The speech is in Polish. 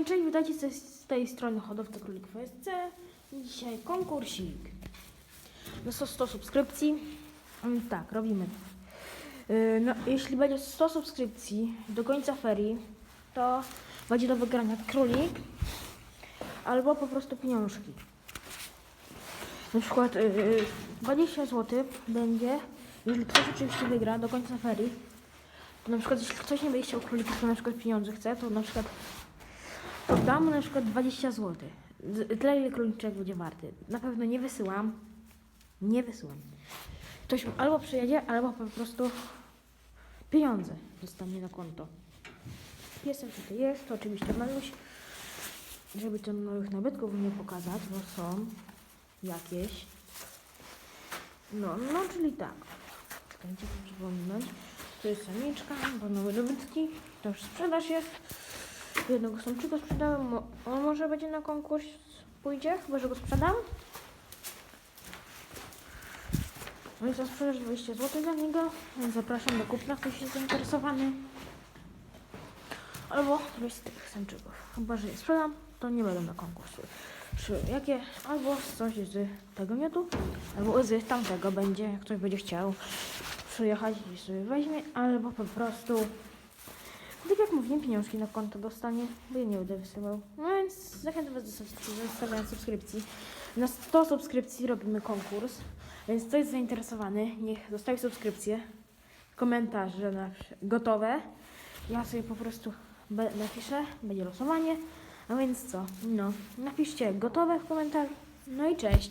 więc cześć, witajcie z, tej strony hodowca królików SC. Dzisiaj konkursik. No 100, 100 subskrypcji. Mm, Tak, robimy. Yy, No, jeśli będzie 100 subskrypcji do końca ferii, to będzie do wygrania królik albo po prostu pieniążki. Na przykład yy, 20 zł będzie, jeżeli ktoś oczywiście wygra do końca ferii, to na przykład jeśli ktoś nie będzie chciał królików, to na przykład pieniądze chce, to na przykład dam na przykład 20 zł. Tyle ile króliczek będzie warty. Na pewno nie wysyłam. Nie wysyłam. Ktoś albo przyjedzie, albo po prostu pieniądze dostanie na konto. Piesek tutaj jest, to oczywiście maluś. Żeby tam nowych nabytków nie pokazać, bo są jakieś. No, no czyli tak. Czekajcie, przypominać. To jest samiczka, bo nowe dobytki. To już sprzedaż jest. Jednego samczyka sprzedałem. On może będzie na konkurs pójdzie, chyba że go sprzedam. No i za sprzedaż 20 zł za niego. Zapraszam do kupna, ktoś jest zainteresowany. Albo któryś z tych samczyków. Chyba, że je sprzedam, to nie będą na konkursu. Jakie? Albo coś z tego miodu, albo z tamtego będzie, jak ktoś będzie chciał przyjechać i sobie weźmie, albo po prostu tak jak mówiłem, pieniążki na konto dostanie, bo ja nie będę wysyłał. No więc zachęcam Was do zostawiania subskrypcji. Na 100 subskrypcji robimy konkurs, więc kto jest zainteresowany, niech zostawi subskrypcję, komentarze na, gotowe. Ja sobie po prostu napiszę, będzie losowanie. No więc co? No, napiszcie gotowe w komentarzu. No i cześć.